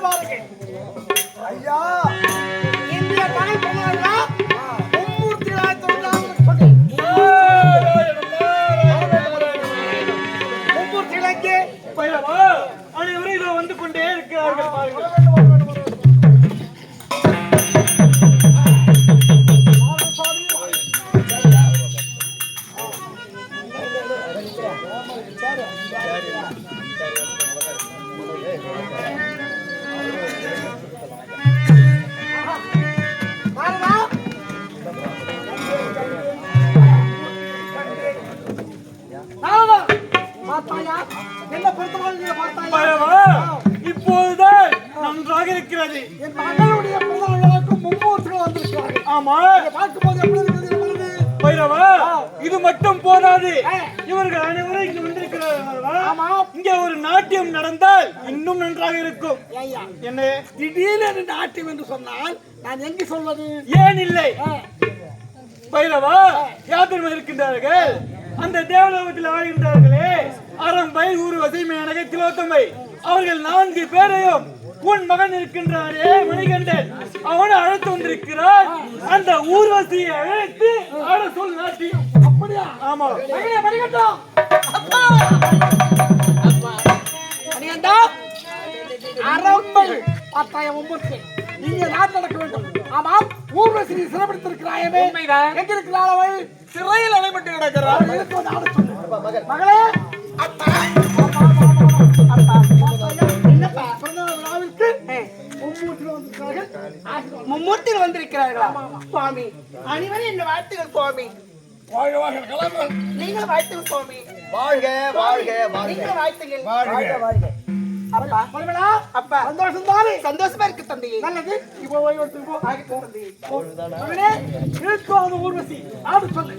பாருங்க ஆமா பார்க்கும்போது பைரவா இது மட்டும் போதாது. இவர்கள் அனைவரும் இங்கு வந்திருக்கிறார்கள் ஆமா. இங்கே ஒரு நாட்டியம் நடந்தால் இன்னும் நன்றாக இருக்கும். என்ன? திடீரென நாட்டியம் என்று சொன்னால் நான் எங்கு சொல்வது? ஏன் இல்லை? பைரவா யாத்திரை இருக்கின்றார்கள் அந்த தேவலோகத்தில் வாழ்கின்றார்களே. அரம்பை ஊர்வசி மேனகை திலோத்தமை அவர்கள் நான்கு பேரையும் உன் மகன் இருக்கின்றாரே மணிகண்டன். அவனை அழைத்து வந்திருக்கிறார். அந்த ஊர்வசியை அழைத்து ஆட சொல் நாட்டியம் அப்படியா? ஆமா. மணிகண்டம் அப்பா அப்பா. மணிகண்டா அரம்பை பார்த்தாய மும்மூர்த்தி இங்கே நாட்டு நடக்க வேண்டும். ஆமாம். ஊர்வசி நீ சிறப்பிடித்திருக்கிறாயவே எங்க இருக்கிறாள் அவள் சிறையில் அடைபட்டு மகளே. அப்பா அப்பா, அப்பா, மும்மூர்த்திகள் வந்திருக்கிறார்கள்? சுவாமி அனைவரும் என்ன வாழ்த்துகள் சுவாமி. நீங்கள் வாழ்த்துகள் சுவாமி. வாழ்க வாழ்க வாழ்க. நீங்கள் வாழ்த்துகள் வாழ்க வாழ்க. அப்பா மணிமலா, அப்பா. சந்தோஷம் தானே? சந்தோஷமா இருக்கு தந்தையே நல்லது. இப்போ போ. தந்தையே மகனே, அந்த ஊர்வசி. ஆடு சொல்லு.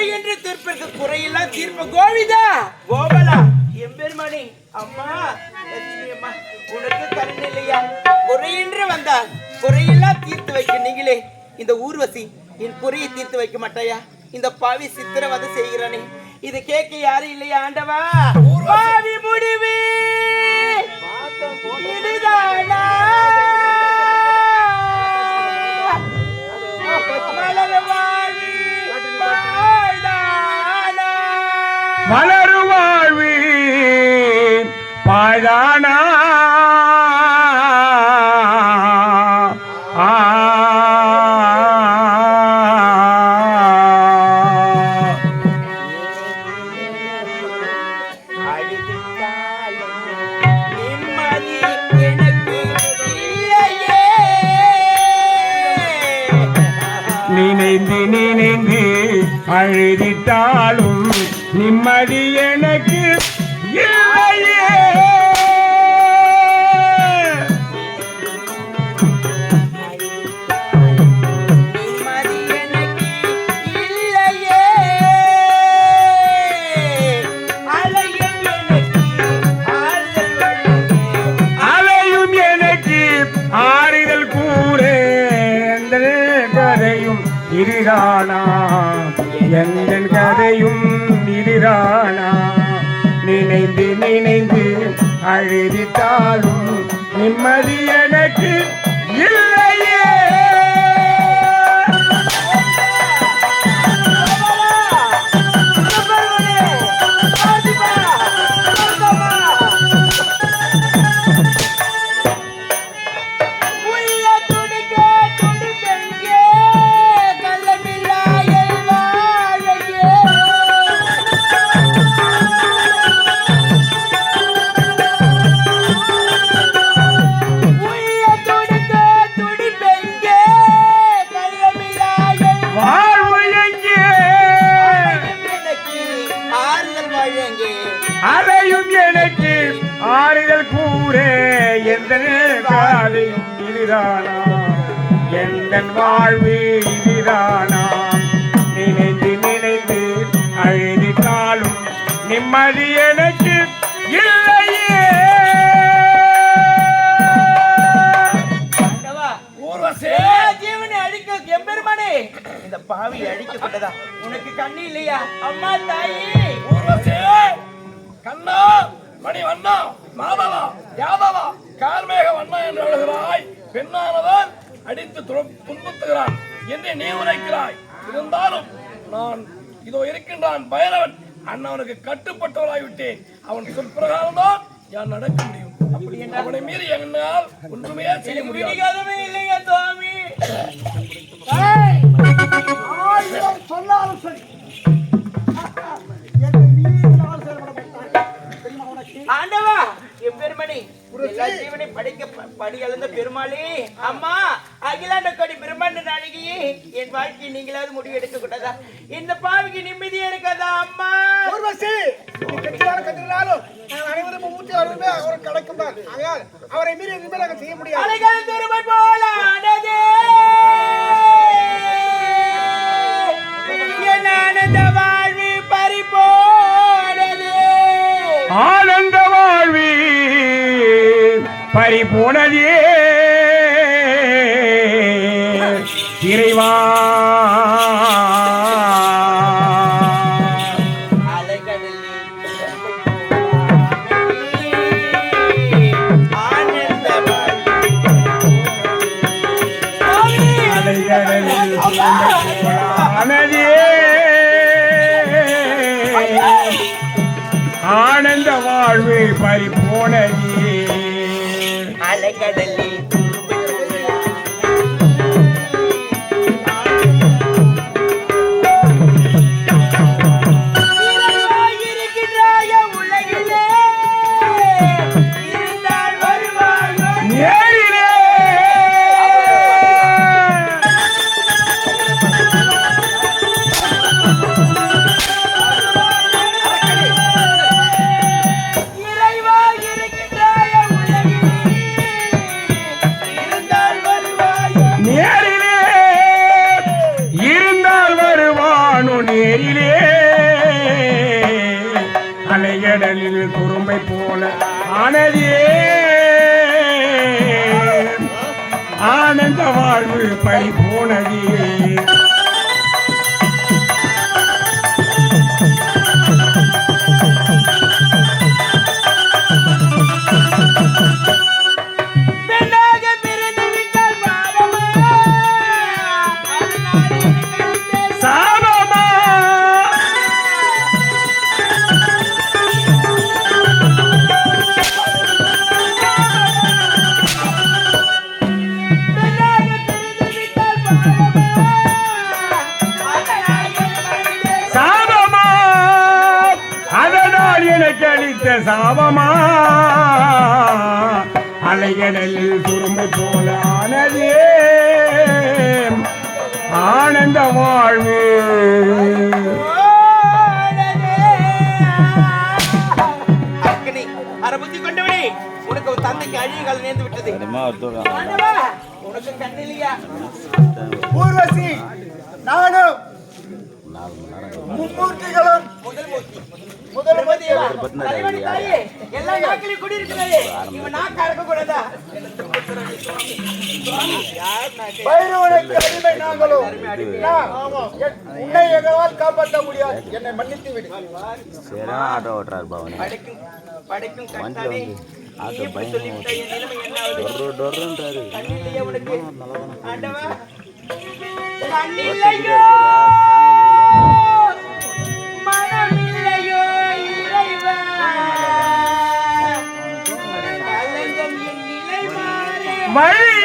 குறை என்று தீர்ப்பிற்கு குறையில்லா தீர்ப்பு கோவிதா கோபலா அம்மா லட்சுமி அம்மா உனக்கு கருணை இல்லையா? குறையின்றி வந்தால் குறையெல்லாம் தீர்த்து வைக்க நீங்களே. இந்த ஊர்வசி என் குறையை தீர்த்து வைக்க மாட்டாயா? இந்த பாவி சித்திரவதை செய்கிறானே. இது கேட்க யாரும் இல்லையா ஆண்டவா? பாவி முடிவு. இதுதானா Valeu! ஏறிட்டாலும் எனக்கு இல்லையே. ஆண்டவா, ஊர்வசி ஏ ஜீவனை அழிக்க எம்பெருமானே. இந்த பாவி அழிக்கப்பட்டதா உனக்கு கண்ணு இல்லையா? அம்மா தாயி. ஊர்வசி கண்ணா மணி வண்ணா மாதவா யாதவா கார்மேக வண்ணா என்று எழுகிறாய் பெண்ணானவன் அடித்து துன்ப- துன்புறுத்துகிறான். என்று நீ உரைக்கிறாய் இருந்தாலும் நான் இதோ இருக்கின்றான் பைரவன். அண்ணவனுக்கு கட்டுப்பட்டவராய்விட்டேன் அவன் சொற்பிரகாரம் தான் நான் நடக்க முடியும்? அப்படி அவனை மீறி என்னால் ஒன்றுமே செய்ய முடியாது. விடிகாதமே இல்லையா சுவாமி. சொன்னாலும் சரி? ஆண்டவா எம்பெருமணி எல்லா ஜீவனை படைக்க படி அளந்த பெருமாளே. அம்மா அகிலாண்ட என் வாழ்க்கையை நீங்களாவது முடிவு எடுக்க கூடாதா இந்த பாவிக்கு நிம்மதியா இருக்காதா அம்மா? ஊர்வசி கட்டினாலும் நாங்கள் அனைவரும் மூச்சு கிடைக்கும் தான். அவரை மீறி இனிமேல் நாங்கள் செய்ய முடியாது. அலைகள் திருமை போல ஆனதே. என் ஆனந்த வாழ்வு பறிபோனதே. ஆனந்த வாழ்வி பறிபோனதே. வாழ்வு பழி போனது. அளித்த சாபமா? அலைகடலில் துரும்பு போல ஆனதே. ஆனந்த வாழ்வு. புத்தி கொண்டவனே. உனக்கு தந்தைக்கு அழிய காலம் நேர்ந்து விட்டது. உனக்கு கண்ணு இல்லையா ஊர்வசி நானும் மும்மூர்த்திகளும் முதல் மூர்த்தி. எல்லா நாட்களையும் குடியிருக்கிறாயே இவன் நாக்கா இருக்க கூடாதா? அடிமை. நாங்களும். உன்னை எங்களால் காப்பாற்ற முடியாது. என்னை மன்னித்து விடு. ஆட்டோ ஓட்டுறாரு பவனி. படைக்கும் படைக்கும் நிலைமை என்ன ஆகுது? டொர்ரு டொர்ருன்றாரு. ஆண்டவா. கண்ணில்லையோ வழி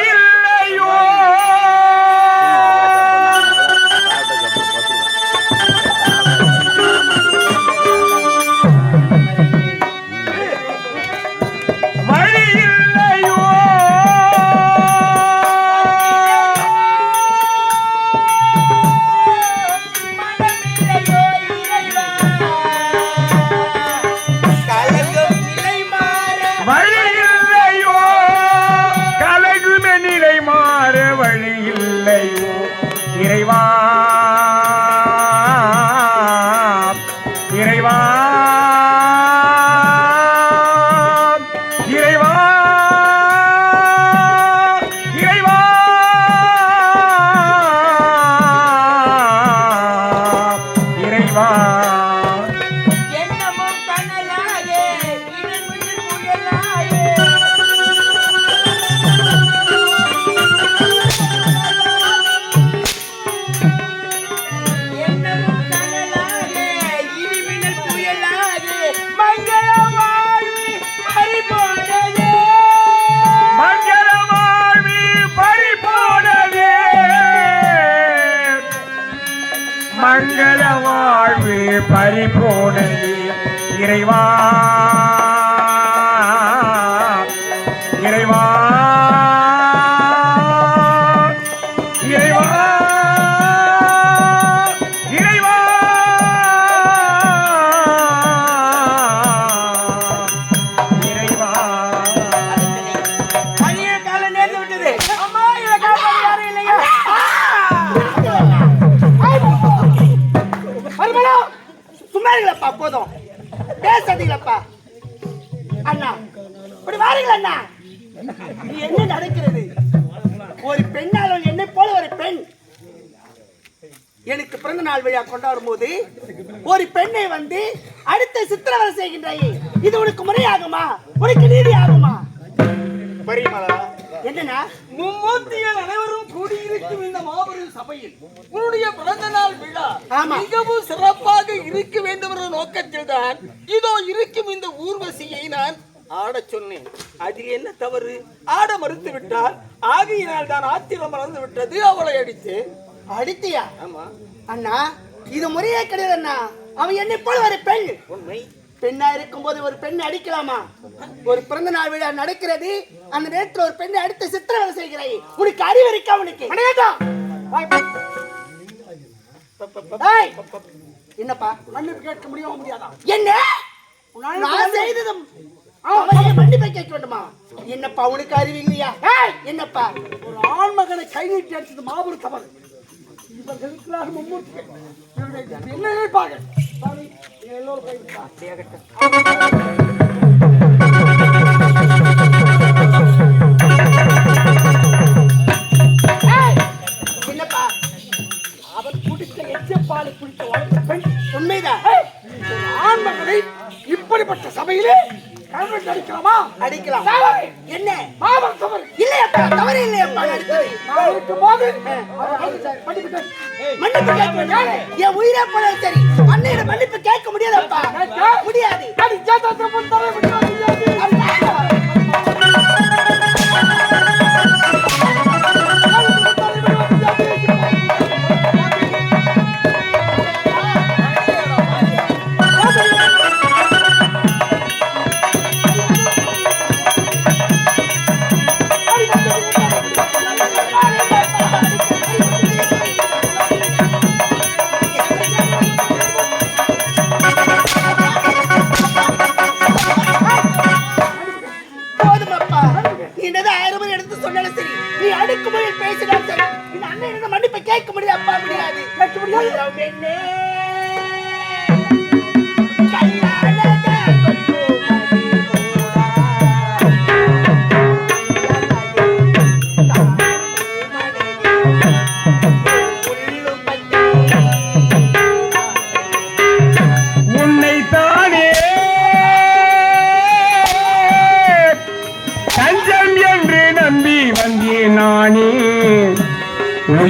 எனக்கு பிறந்த நாள் விழா கொண்டாடும் போது ஒரு பெண்ணை வந்து அடுத்த சித்திரவதை செய்கின்றாயே. இது உனக்கு முறையாகுமா? உனக்கு நீதி ஆகுமா என்னன்னா மும்மூர்த்திகள் அனைவரும் கூடியிருக்கும் இந்த மாபெரும் சபையில் உன்னுடைய பிறந்த நாள் விழா. மிகவும் சிறப்பாக இருக்க வேண்டும் என்ற நோக்கத்தில் தான் இதோ இருக்கும் இந்த ஊர்வசியை நான் ஆடச் சொன்னேன். அதில் என்ன தவறு? ஆட மறுத்து விட்டால் ஆகையினால் தான் ஆத்திரம் மறந்து விட்டது அவளை அடித்து அடித்தியா? ஆமா. அண்ணா இது முறையே கிடையாது அண்ணா அவன் என்னை போல ஒரு பெண். உண்மை. பெண்ணா இருக்கும்போது ஒரு பெண்ணை அடிக்கலாமா? ஒரு பிறந்த நாள் விழா நடக்கிறது அந்த நேரத்தில் ஒரு பெண்ணை அடுத்து சித்திரவதை செய்கிறாய். உனக்கு அறிவு இருக்கா உனக்கு? என்னப்பா? மன்னிப்பு கேட்க முடியுமா முடியாதா? என்ன? நான் செய்ததும் அவனையே மன்னிப்பை. கேட்க வேண்டுமா? என்னப்பா உனக்கு அறிவு இல்லையா? என்னப்பா? ஒரு ஆண் மகனை கை நீட்டி அடிச்சது மாபெரும் தவறு. இவர்கள் இருக்கிறார் மும்மூர்த்தி இவர்கள் என்ன ஆண் மகனை இப்படிப்பட்ட சபையிலே என்ன? மாபெரும் தவறு. இல்லையப்பா தவறு இல்லையப்பா அடித்தது மாவட்டும் என் உயிரே போல சரி அண்ணையிட மன்னிப்பு கேட்க முடியாதப்பா முடியாது.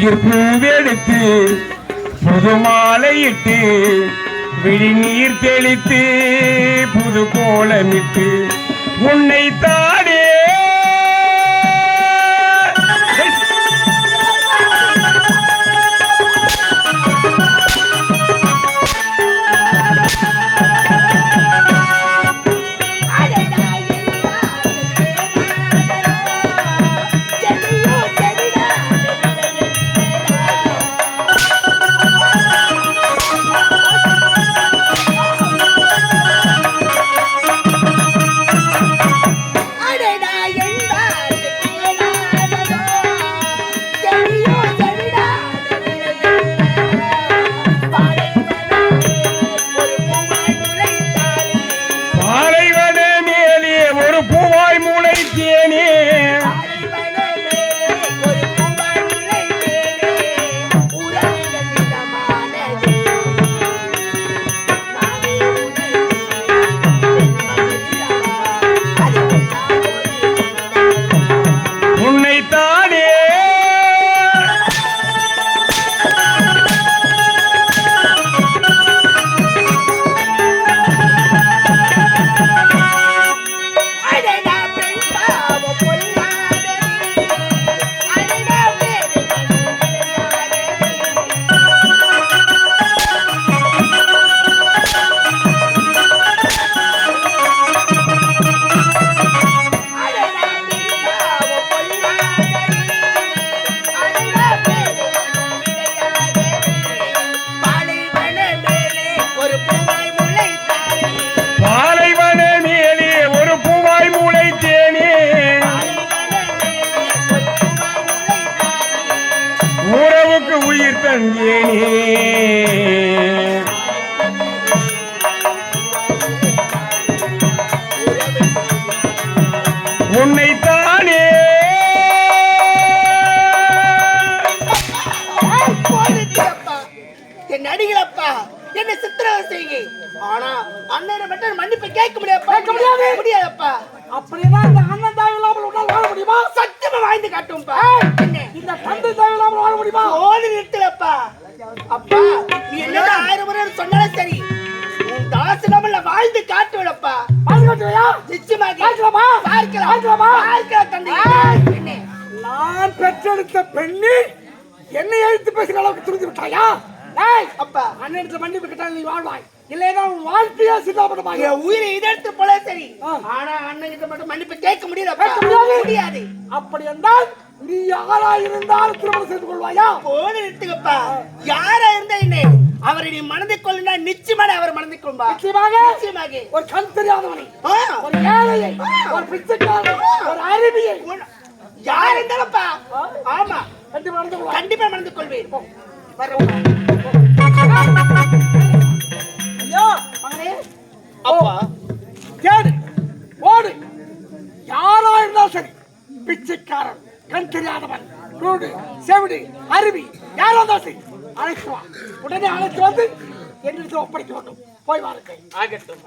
உயிர் பூவெடுத்து புது மாலையிட்டு விழிநீர் தெளித்து புது கோலமிட்டு உன்னை அப்படின்னா இந்த அண்ணன் தாய் இல்லாமல் உன்னால் வாழ முடியுமா? சத்தியமா வாழ்ந்து காட்டும்பா. என்ன இந்த தந்தை தாய் இல்லாமல் வாழ முடியுமா? போது நிறுத்தலப்பா. அப்பா நீ என்னதான் ஆயிரம் முறை சொன்னாலும் சரி. உன் தாசு நம்மள வாழ்ந்து காட்டுவலப்பா பாதுகாத்துவையா நிச்சயமாக பார்க்கலாமா? பார்க்கலாம் பார்க்கலாமா? பார்க்கலாம் தந்தை. என்ன நான் பெற்றெடுத்த பெண்ணு என்னை எழுத்து பேசுகிற அளவுக்கு துணிந்து விட்டாயா? டேய், அப்பா. அண்ணன் மன்னிப்பு கேட்டால் நீ வாழ்வாய். இல்லைன்னா வாழ்க்கையா சிதாபடமாக என் உயிரை இதற்கு போல சரி. ஆனா அண்ணன் கிட்ட மட்டும் மன்னிப்பு கேட்க முடியல கேட்க முடியாது. முடியாது. அப்படி என்றால் நீ யாரா இருந்தாலும் திருமணம் செய்து கொள்வாயா? போன நிறுத்துங்கப்பா. யாரா இருந்தா என்ன? அவரை நீ மனதில் கொள்ளுனா நிச்சயமான அவர் மனதில் கொள்பா நிச்சயமாக. நிச்சயமாக. ஒரு கண் தெரியாதவனை. ஒரு ஏழையை ஒரு பிச்சைக்காரனை ஒரு அருவியை. உன்- யார் இருந்தாலும்ப்பா. ஆமா. கண்டிப்பா மனது கொள்வேன். ஐயா மகனே. அப்பா. தேடு ஓடு. யாரா இருந்தாலும் சரி பிச்சைக்காரன் கண் தெரியாதவன் குருடு செவிடு அருவி யாரா இருந்தாலும் சரி அழைத்து வா. உடனே அழைத்து வந்து என்னிடத்தில் ஒப்படைக்க வேண்டும். போய் வாருங்கள். ஆகட்டும்.